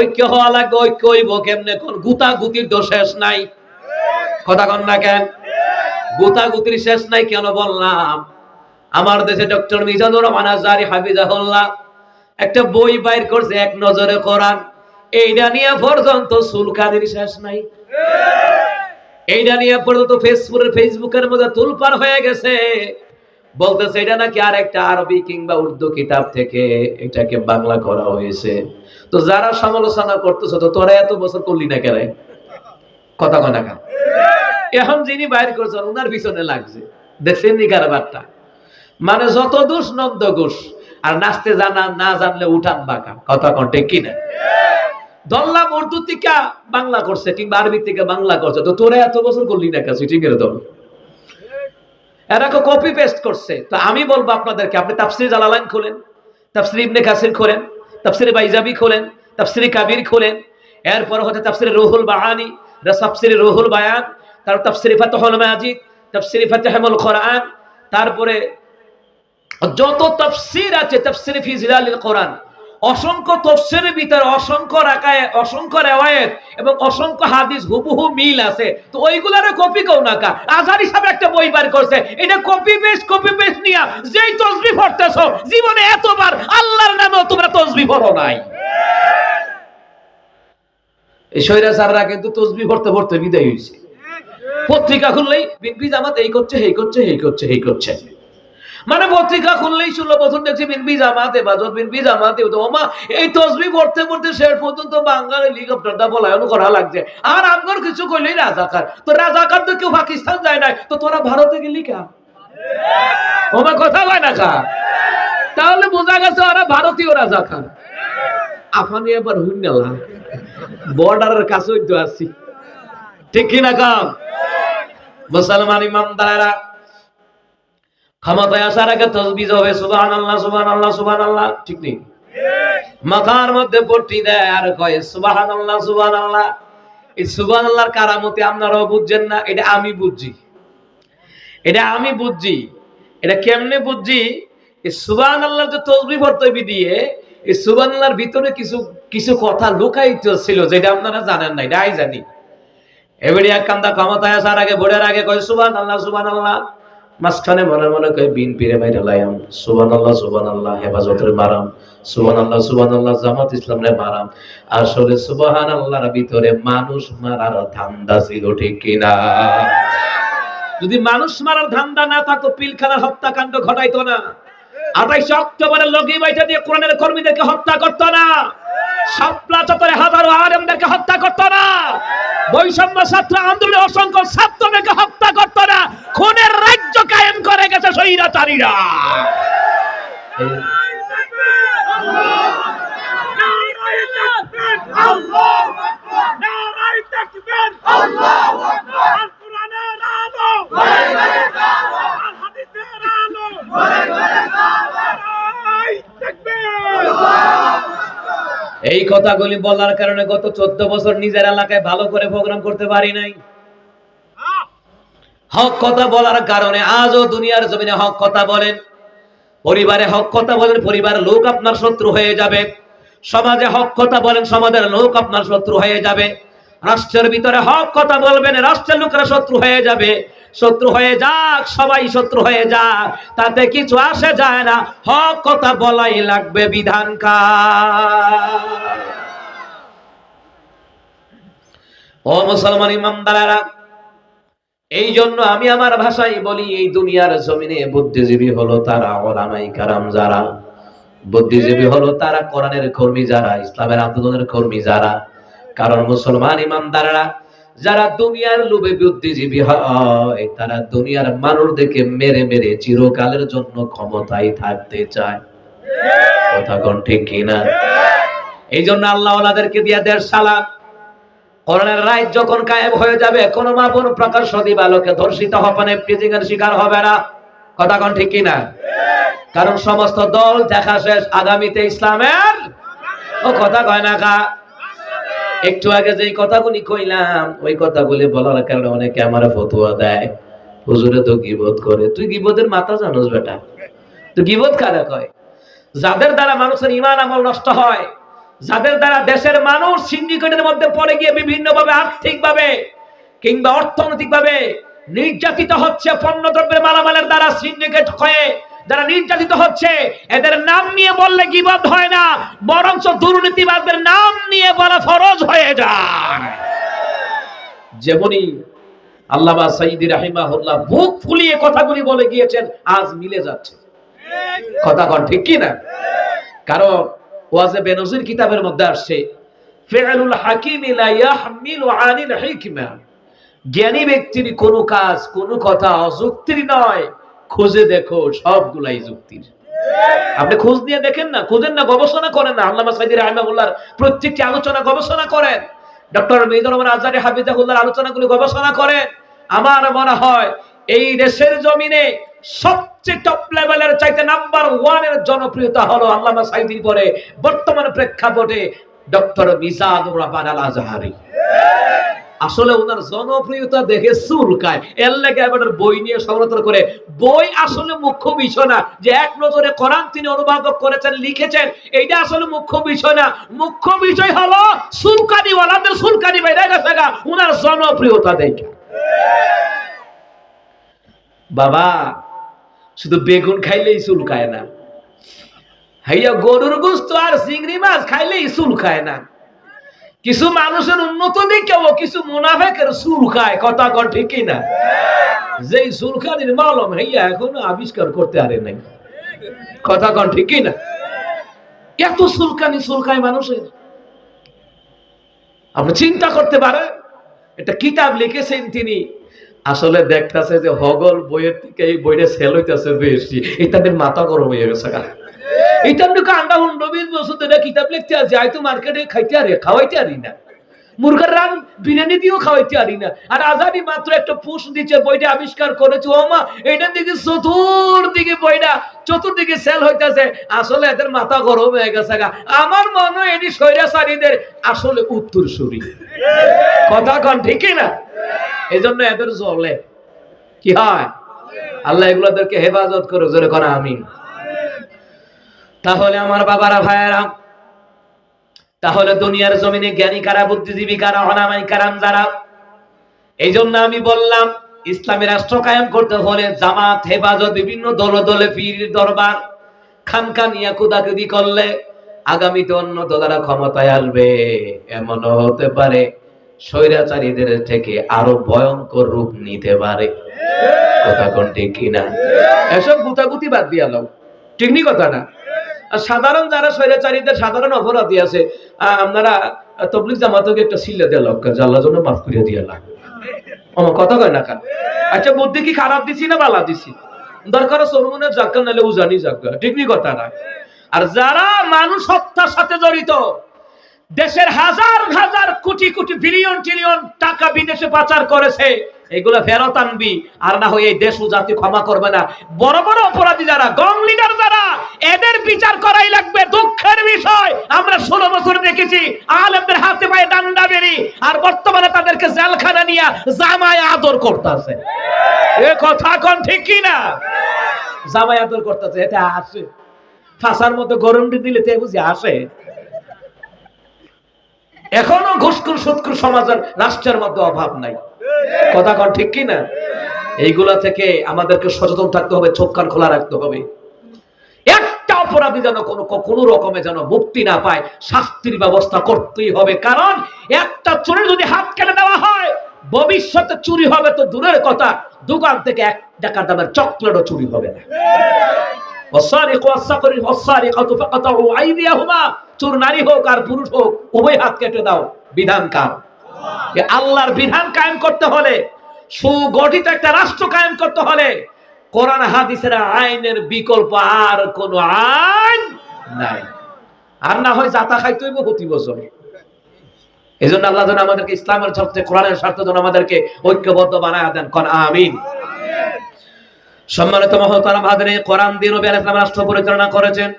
ঐক্য হওয়া লাগবে, ঐক্য হইব কেমনে কোন? গুতা গুতির তো শেষ নাই। কথা কন না কেন? গুতা গুতির শেষ নাই কেন বললাম? আমার দেশে ডক্টর মিজানুর রহমান আজারি হাফিজাহুল্লাহ একটা বই বাইর করছে এক নজরে কোরআন। এইটা নিয়ে পর্যন্ত সুলকাদের শেষ নাই। এইটা নিয়ে পর্যন্ত ফেসবুকের ফেসবুকের মধ্যে তুলপার হয়ে গেছে। বলতেছে, এটা নাকি আর একটা আরবি কিংবা উর্দু কিতাব থেকে এটাকে বাংলা করা হয়েছে? তো যারা সমালোচনা করতেছে, তো তোরা এত বছর করলি না কেন? কথা কয় না কেন? এখন যিনি বাইর করছেন ওনার পিছনে লাগছে। দেখছেন নি কারবারটা? মানে যত দোষ নন্দ ঘোষ আর নাচতে জানা, না জানলে উঠান বাঁকা। কথা কন্টে কিনা? দল্লাম উর্দু থেকে বাংলা করছে কিংবা আরবি থেকে বাংলা করছে, তো তোরা এত বছর করলি না কাছে ঠিক দল। এরা কপি পেস্ট করছে। তো আমি বলব আপনাদেরকে, আপনি তাফসির জালালাইন খোলেন, তাফসির ইবনে কাসির খোলেন, তাফসির বাইজাবি খোলেন, তাফসির কাবির খোলেন, এরপর হচ্ছে তাফসির রুহুল বাহানি তাফসির রুহুল বায়ান তার তাফসির ফাতহুল মাজিদ, তাফসির ফাতহুল কোরআন, তারপরে যত তাফসির আছে, তাফসির ফি জিলালিল কোরআন অসংখ্য তফসিরের ভিতরে অসংখ্য রাকায়, অসংখ্য রেওয়ায়েত এবং অসংখ্য হাদিস হুবহু মিল আছে। তো ওইগুলার কপি কেউ না কা। আজার হিসাবে একটা বই বার করছে। এটা কপি পেস্ট কপি পেস্ট নিয়া যেই তসবি পড়তেছো, জীবনে এতবার আল্লাহর নামেও তোমরা তসবি পড়ো নাই। এই সৈরা স্যাররা কিন্তু তসবি পড়তে পড়তে বিদায় হয়েছে। পত্রিকা খুললেই বিনপি জামাত এই করছে এই করছে এই করছে এই করছে। মানে পত্রিকা খুললেই ষোলো বছর দেখছি বিনপি জামাত এবাদত বিনপি জামাত তো ওমা, এই তসবি পড়তে পড়তে শেষ পর্যন্ত বাংলার হেলিকপ্টারটা পলায়ন করা লাগছে। আর আমগর কিছু কইলেই রাজাকার। তো রাজাকার তো কেউ পাকিস্তান যায় নাই, তো তোরা ভারতে গেলি কা? ওমা, কথা হয় না কা? তাহলে বোঝা গেছে ওরা ভারতীয় রাজাকার। আফানি এবার হইন গেলা বর্ডারের কাছে আছি ঠিক কিনা কাম? মুসলমান ইমামদারেরা ক্ষমতায় আসার আগে তসবিজ হবে সুবান আল্লাহ সুবান আল্লাহ সুবান আল্লাহ ঠিক নেই? মাথার মধ্যে পট্টি দেয় আর কয় সুবাহান আল্লাহ সুবান আল্লাহ এই সুবান আল্লাহর কারামতি আপনারাও বুঝছেন না, এটা আমি বুঝছি। এটা আমি বুঝছি, এটা কেমনে বুঝছি? এই সুবান আল্লাহর যে তসবি ভর্তবি দিয়ে, এই সুবান আল্লাহর ভিতরে কিছু কিছু কথা লুকায়িত ছিল যেটা আপনারা জানেন না, এটাই জানি। এবারে এক কান্দা ক্ষমতায় আসার আগে ভোরের আগে কয় সুবান আল্লাহ সুবান আল্লাহ মাঝখানে মনে মনে কয়, বিন পিরে মাইরে লাইম সুবান আল্লাহ সুবান আল্লাহ হেফাজতের মারাম। সুবান আল্লাহ সুবান আল্লাহ জামাত ইসলাম রে মারাম। আসলে সুবাহান আল্লাহর ভিতরে মানুষ মারার ধান্দা ছিল ঠিক কিনা? যদি মানুষ মারার ধান্দা না থাকতো, পিলখানার হত্যাকাণ্ড ঘটাইতো না। আঠাইশে অক্টোবরের লগি বাইটা দিয়ে কোরআনের কর্মীদেরকে হত্যা করতো না। শাপলা চত্বরে হাজারো আলেমদেরকে হত্যা করতো না। বৈষম্য ছাত্র আন্দোলনে অসংখ্য ছাত্রদেরকে হত্যা করতো না। খুনের রাজ্য কায়েম করে গেছে স্বৈরাচারীরা। এই কথাগুলি বলার কারণে গত চোদ্দ বছর নিজের এলাকায় ভালো করে প্রোগ্রাম করতে পারি নাই। হক কথা বলার কারণে আজও দুনিয়ার জমিনে হক কথা বলেন। পরিবারে হক কথা বলেন, পরিবারের লোক আপনার শত্রু হয়ে যাবে। সমাজে হক কথা বলেন, সমাজের লোক আপনার শত্রু হয়ে যাবে। রাষ্ট্রের ভিতরে হক কথা বলবেন, রাষ্ট্রের লোকরা শত্রু হয়ে যাবে। শত্রু হয়ে যাক, সবাই শত্রু হয়ে যাক, তাতে কিছু আসে যায় না। হক কথা বলাই লাগবে বিধান ও মুসলমান ইমামদারেরা এই জন্য আমি আমার ভাষায় বলি, এই দুনিয়ার জমিনে বুদ্ধিজীবী হলো তারা ওলামাই কারাম যারা। বুদ্ধিজীবী হলো তারা কোরআনের কর্মী যারা, ইসলামের আন্দোলনের কর্মী যারা। কারণ মুসলমান ইমানদাররা যারা দুনিয়ার লোভে বুদ্ধিজীবী হয়, তারা দুনিয়ার মানুষদেরকে মেরে মেরে চিরকালের জন্য ক্ষমতায় থাকতে চায়। কথা কোন ঠিক কিনা? এই জন্য আল্লাহ ওলাদেরকে দিয়া দেড় সালাম। করোনার রায় যখন কায়েম হয়ে যাবে, কোনো মা বোন প্রকাশ্য দিবালোকে ধর্ষিত হপনে প্রিজিং এর শিকার হবে না। কথা কোন ঠিক কিনা? কারণ সমস্ত দল দেখা শেষ আগামীতে ইসলামের ও কথা কয় না কা? একটু আগে যেই কথাগুলি কইলাম, ওই কথাগুলি বলার কারণে অনেকে আমার ফতুয়া দেয়। হুজুরে তো গিবত করে। তুই গিবতের মাথা জানোস বেটা। তুই গিবত কারা কয়? যাদের দ্বারা মানুষের ইমান আমল নষ্ট হয়, যাদের দ্বারা দেশের মানুষ সিন্ডিকেটের মধ্যে পড়ে গিয়ে বিভিন্নভাবে আর্থিকভাবে কিংবা অর্থনৈতিকভাবে নির্যাতিত হচ্ছে পণ্য দ্রব্যের মালামালের দ্বারা সিন্ডিকেট হয়ে যারা নির্যাতিত হচ্ছে, এদের নাম নিয়ে বললে গিবত হয় না, বরঞ্চ দুর্নীতিবাদদের নাম নিয়ে বলা ফরজ হয়ে যায়। যেমনই আল্লামা সাইদি রাহিমাহুল্লাহ বুক ফুলিয়ে কথাগুলি বলে গিয়েছেন, আজ মিলে যাচ্ছে। কথা কন ঠিক কি না? কারণ ওয়াজে বেনজির কিতাবের মধ্যে আসছে, ফিআলুল হাকিম লা ইয়াহমিলু আনিল হিকমা। জ্ঞানী ব্যক্তির কোন কাজ, কোন কথা অযুক্তির নয়। খুঁজে দেখো সবগুলাই যুক্তির। আপনি খোঁজ দিয়ে দেখেন না, খোঁজেন না, গবেষণা করেন না। আল্লামা সাইদি রাহিমাহুল্লাহর প্রত্যেকটি আলোচনা গবেষণা করেন। ডক্টর মিজানুর রহমান আজারি হাফিজাহুল্লাহর আলোচনাগুলি গবেষণা করেন। আমার মনে হয় এই দেশের জমিনে সবচেয়ে টপ লেভেলের চাইতে নাম্বার ওয়ানের জনপ্রিয়তা হলো আল্লামা সাইদির পরে বর্তমান প্রেক্ষাপটে ডক্টর মিজানুর রহমান আল আজহারি আসলে ওনার জনপ্রিয়তা দেখে চুলকায়। এর লেগে এবার বই নিয়ে সমালোচনা করে। বই আসলে মুখ্য বিষয় না। যে এক নজরে কোরআন তিনি অনুবাদক করেছেন, লিখেছেন, এইটা আসলে মুখ্য বিষয় না। মুখ্য বিষয় হলো সুলকানি ওয়ালাদের সুলকানি বাইরে গেছে গা। ওনার জনপ্রিয়তা দেখে। বাবা, শুধু বেগুন খাইলেই চুলকায় না। হাইয়া গরুর গোস্ত আর চিংড়ি মাছ খাইলেই চুলকায় না। কিছু মানুষের উন্নত দিকেও কিছু মুনাফেকের চুল খায়, কথা কর ঠিকই না যেই চুলখানির মালম হইয়া এখনও আবিষ্কার করতে পারে নাই। কথা কন? ঠিকই না এত চুলকানি চুলকায় মানুষের। আপনি চিন্তা করতে পারেন, একটা কিতাব লিখেছেন তিনি। আসলে দেখতেছে যে হগল বইয়ের থেকে এই বইটা সেল হইতেছে বেশি, এই তাদের মাথা গরম হয়ে গেছে গা। কিতাব লিখতে মার্কেটে খাইতে আরে, খাওয়াইতে আরি না। মুরগার রান বিরিয়ানি খাওয়াইতে না। আর আজাদি মাত্র একটা পুষ দিচ্ছে বইটা আবিষ্কার করেছে। ও মা, এইটার দিকে চতুর্দিকে বইটা, চতুর্দিকে সেল হইতেছে। আসলে এদের মাথা গরম হয়ে গেছে গা। আমার মনে হয় এটি স্বৈরাচারীদের আসলে উত্তর সুরি কথা কন ঠিকই না এই জন্য এদের জ্বলে কি হয়? আল্লাহ এগুলোদেরকে হেফাজত করে জোরে করা আমিন। তাহলে আমার বাবারা ভাইয়েরা তাহলে দুনিয়ার জমিনে জ্ঞানী কারা বুদ্ধিজীবী কারা অনামাই কারাম যারা এই জন্য আমি বললাম ইসলামী রাষ্ট্র কায়েম করতে হলে জামাত হেফাজত বিভিন্ন দলে দলে পীর দরবার খানকা নিয়ে কুদাকুদি করলে আগামীতে অন্য দলেরা ক্ষমতায় আসবে। এমনও হতে পারে স্বৈরাচারীদের থেকে আরও ভয়ঙ্কর রূপ নিতে পারে। কথা কোন ঠিক কিনা? এসব গুতাগুতি বাদ দিয়া লাও। ঠিক নি কথা না আর সাধারণ যারা স্বৈরাচারীদের সাধারণ অপরাধী আছে আপনারা তবলিক জামাতকে একটা সিলে দেওয়া লক্ষ্য যে আল্লাহ জন্য মাফ করিয়া দিয়া লাগ। আমার কথা কয় না কান? আচ্ছা বুদ্ধি কি খারাপ দিছি না বালা দিছি? দরকার সরমনের জাক্কা নালে উজানি জাক্কা ঠিক নি কথা না? আর যারা মানুষ হত্যার সাথে জড়িত, দেশের হাজার হাজার কোটি কোটি বিলিয়ন ট্রিলিয়ন টাকা বিদেশে পাচার করেছে এগুলো ফেরত আনবি। আর না হয় এই দেশ জাতি ক্ষমা করবে না। বড় বড় অপরাধী যারা গং লিডার যারা, এদের বিচার করাই লাগবে দুঃখের বিষয়। আমরা ষোলো বছর দেখেছি, আলেমদের হাতে পায়ে ডান্ডা বেরি, আর বর্তমানে তাদেরকে জেলখানা নিয়ে জামায় আদর করতেছে। এ কথা কোন ঠিক কি না? জামাই আদর করতেছে এতে আসে। ফাঁসার মতো গরমটি দিলে তে বুঝি আসে। এখনও ঘুষখুর সুৎখুর সমাজের রাষ্ট্রের মধ্যে অভাব নাই। কথা কন ঠিক কি না এইগুলা থেকে আমাদেরকে সচেতন থাকতে হবে, চোখ কান খোলা রাখতে হবে। একটা অপরাধী যেন কোনো কোনো রকমে যেন মুক্তি না পায়, শাস্তির ব্যবস্থা করতেই হবে। কারণ একটা চোরের যদি হাত কেটে দেওয়া হয়, ভবিষ্যতে চুরি হবে তো দূরের কথা। দোকান থেকে এক টাকা দামের চকলেটও চুরি হবে না। চোর নারী হোক আর পুরুষ হোক, উভয় হাত কেটে দাও। বিধান কার? আল্লাহর বিধান কায়েম করতে হলে, সুগঠিত একটা রাষ্ট্র কায়েম করতে হলে, কোরআন হাদিসের আইনের বিকল্প আর কোন আইন নাই। আর না হয় জাতা খাইতে হইব প্রতি বছর। এই জন্য আল্লাহ যেন আমাদেরকে ইসলামের স্বার্থে কোরআনের স্বার্থে যেন আমাদেরকে ঐক্যবদ্ধ বানায় দেন। কন আমিন। সম্মানিত মহতারাম হাজারে কোরআন দিয়ে নবী আলাইহিস সালাম রাষ্ট্র পরিচালনা করেছেন।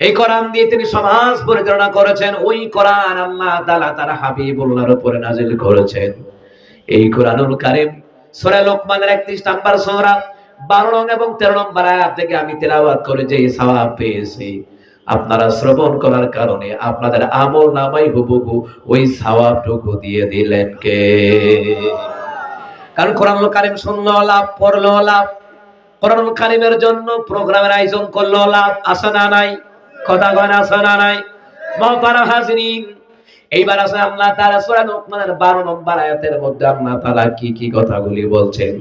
এই কোরআন দিয়ে তিনি সমাজ পরিচালনা করেছেন, ওই কোরআন আল্লাহ তাআলা তার হাবিবুল্লাহর উপরে নাজিল করেছেন। এই কোরআনুল কারীম সূরা লোকমানের 31 নাম্বার সূরা 12 নং এবং 13 নম্বর আয়াত থেকে আমি তেলাওয়াত করে যে সওয়াব পেয়েছি, আপনারা শ্রবণ করার কারণে আপনাদের আমল নামাই হুবহু ওই সওয়াবটুকু দিয়ে দিলেন কে? কারণ কোরআন কারিম শুনলো লাভ, পড়ল লাভ। কোরআন কারিমের জন্য প্রোগ্রামের আয়োজন করল লাভ আসে না নাই? কথা কয় আসে না নাই মহতারা হাজরিন এইবার আছে আল্লাহ তাআলা সূরা লোকমানের 12 নম্বর আয়াতের মধ্যে আল্লাহ তাআলা কি কি কথাগুলি বলছেন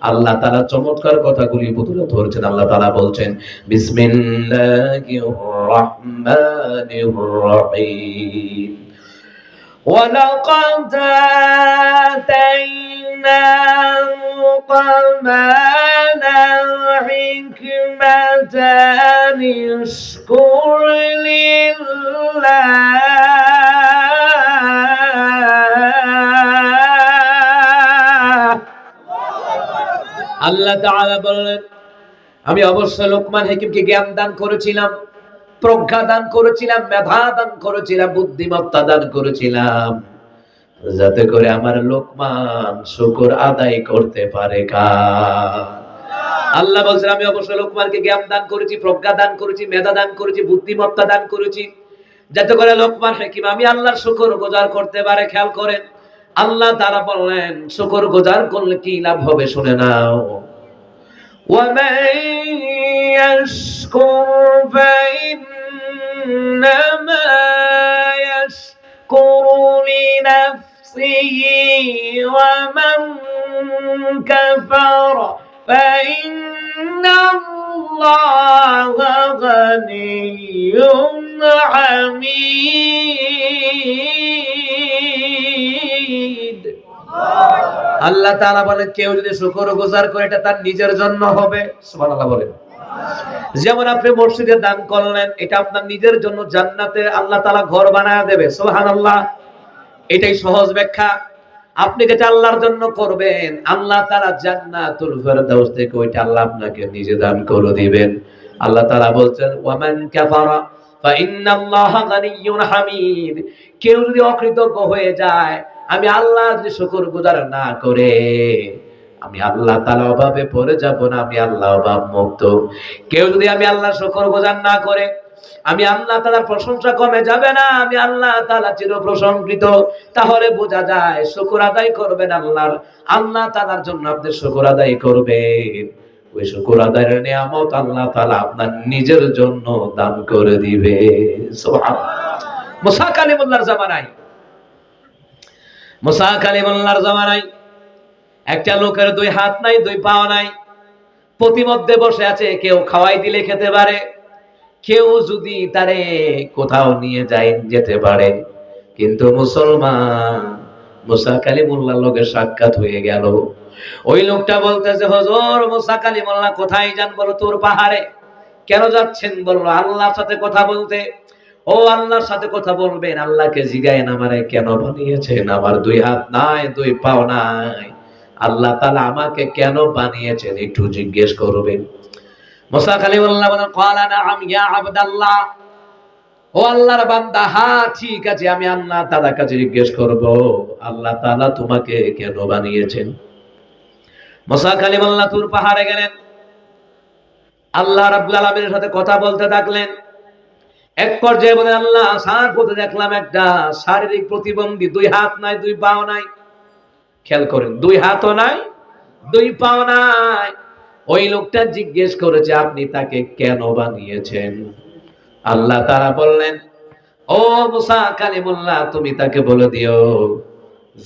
আল্লাহ তাআলা চমৎকার কথাগুলি তুলে ধরছেন আল্লাহ তাআলা বলছেন বিসমিল্লাহির রহমানির রহিম ولقد آتينا لقمان الحكمة أن اشكر لله আল্লাহ তাআলা বললেন আমি অবশ্য লোকমান হাকিমকে জ্ঞান দান করেছিলাম প্রজ্ঞা দান করেছিলাম মেধা দান করেছিলাম বুদ্ধিমত্তা দান করেছিলাম যাতে করে আমার লোকমান শুকর আদায় করতে পারে কার আল্লাহ বলছেন আমি অবশ্য লোকমানকে জ্ঞান দান করেছি প্রজ্ঞা দান করেছি মেধা দান করেছি বুদ্ধিমত্তা দান করেছি যাতে করে লোকমান হাকিম আমি আল্লাহর শুকর গুজার করতে পারে খেয়াল করেন আল্লাহ তারা বললেন শুকর গুজার করলে কি লাভ হবে শুনে নাও ومن يشكر فإنما يشكر لنفسه ومن كفر فإن الله غني حميد আল্লাহ তাআলা বলেন কেউ যদি শুকর গুজার করে এটা তার নিজের জন্য হবে সুবহানাল্লাহ বলেন যেমন আপনি মসজিদে দান করলেন এটা আপনার নিজের জন্য জান্নাতে আল্লাহ তাআলা ঘর বানায় দেবে সুবহানাল্লাহ এটাই সহজ ব্যাখ্যা আপনি যেটা আল্লাহর জন্য করবেন? আল্লাহ তাআলা জান্নাতুল ফেরদাউস থেকে ওইটা আল্লাহ আপনাকে নিজে দান করে দিবেন। আল্লাহ তাআলা বলছেন, ওয়ামান কাফারা গানিয়্যুন হামিদ। কেউ যদি অকৃতজ্ঞ হয়ে যায়, আমি আল্লাহ যদি শুকর গুজার না করে, আমি আল্লাহ তালা অভাবে পড়ে যাব না, আমি আল্লাহ অভাব মুক্ত কেউ যদি আমি আল্লাহ শুকর গুজার না করে আমি আল্লাহ তালার প্রশংসা কমে যাবে না, আমি আল্লাহ তালা চির প্রশংসিত তাহলে বোঝা যায় শুকর আদায় করবেন আল্লাহর, আল্লাহ তালার জন্য আপনি শুকর আদায় করবেন। ওই শুকর আদায়ের নিয়ামত আল্লাহ তালা আপনার নিজের জন্য দান করে দিবে। মুসা কালিমুল্লাহর জামানায়, মুসা কালিমুল্লাহর জামানায় একটা লোকের দুই হাত নাই, দুই পাও নাই প্রতিমধ্যে বসে আছে, কেউ খাওয়াই দিলে খেতে পারে। কেউ যদি তারে কোথাও নিয়ে যায়, যেতে পারে। কিন্তু মুসলমান, মুসা কালিমুল্লাহর লোকের সাক্ষাৎ হয়ে গেল। ওই লোকটা বলতেছে, হজর, মুসা কালিমুল্লাহ কোথায় যান বলো তোর পাহাড়ে? কেন যাচ্ছেন? বলল, আল্লাহর সাথে কথা বলতে। ও আল্লাহর সাথে কথা বলবেন, আল্লাহকে জিগায়েন আমারে কেন বানিয়েছেন? আমার দুই হাত নাই, দুই পাও নাই। আল্লাহ তাআলা আমাকে কেন বানিয়েছেন, একটু জিজ্ঞেস করবেন। মুসা বলেন নাআম ইয়া ও আল্লাহর বান্দা হ্যাঁ ঠিক আছে, আমি আল্লাহ তাআলার কাছে জিজ্ঞেস করব, আল্লাহ তাআলা তোমাকে কেন বানিয়েছেন? মুসা তুর পাহাড়ে গেলেন। আল্লাহ রাব্বুল আলামিনের সাথে কথা বলতে থাকলেন। এক পর্যায়ে বলে আল্লাহ, সার পথে দেখলাম একটা শারীরিক প্রতিবন্ধী, দুই হাত নাই, দুই পাও নাই। খেয়াল করেন, দুই হাতও নাই, দুই পাও নাই। ওই লোকটা জিজ্ঞেস করেছে, আপনি তাকে কেন বানিয়েছেন? আল্লাহ তারা বললেন, ও মুসা কালিমুল্লাহ, তুমি তাকে বলে দিও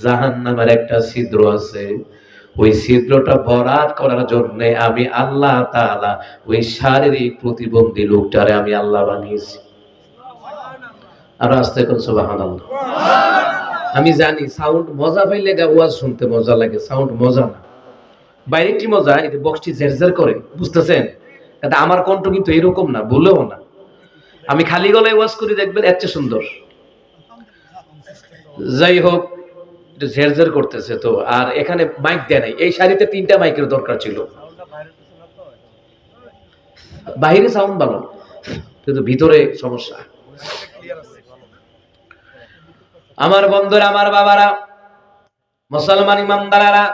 জাহান নামের একটা ছিদ্র আছে। ওই ছিদ্রটা বরাদ করার জন্য আমি আল্লাহ তাআলা ওই শারীরিক প্রতিবন্ধী লোকটারে আমি আল্লাহ বানিয়েছি। আর আস্তে কোন সুবহানাল্লাহ। আমি জানি, সাউন্ড মজা পাইলে ওয়াজ শুনতে মজা লাগে, সাউন্ড মজা না। বাইরে কি মজা এটা বক্সটি জেরজের করে, বুঝতেছেন? এটা আমার কণ্ঠ কিন্তু এরকম না বলেও না। আমি খালি গলায় ওয়াজ করি, দেখবেন চেয়ে সুন্দর। যাই হোক একটু ঝেরঝের করতেছে তো, আর এখানে মাইক দেয় নাই। এই শাড়িতে তিনটা মাইকের দরকার ছিল। বাইরে সাউন্ড ভালো, কিন্তু ভিতরে সমস্যা। আমার বন্ধুরা, আমার বাবারা, মুসলমান ইমানদারেরা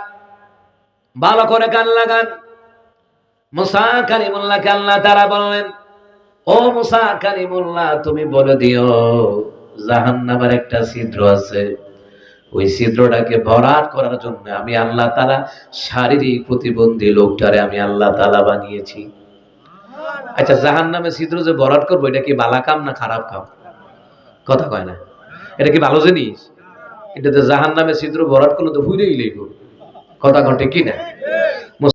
ভালো করে কান লাগান। মুসা কালিমুল্লাহকে আল্লাহ তারা বললেন, ও মুসা কালিমুল্লাহ, তুমি বলে দিও, জাহান্নামের একটা ছিদ্র আছে। ওই ছিদ্রটাকে ভরাট করার জন্য আমি আল্লাহ তালা শারীরিক প্রতিবন্ধী লোকটারে আমি আল্লাহ তালা বানিয়েছি। আচ্ছা জাহান নামে ছিদ্র যে ভরাট করব, এটা কি বালা কাম না খারাপ কাম? কথা কয় না। এটা কি ভালো জিনিস? এটাতে জাহান নামে ছিদ্র ভরাট করলে তো হুইরেই লেগো। কথা ঘটে কি না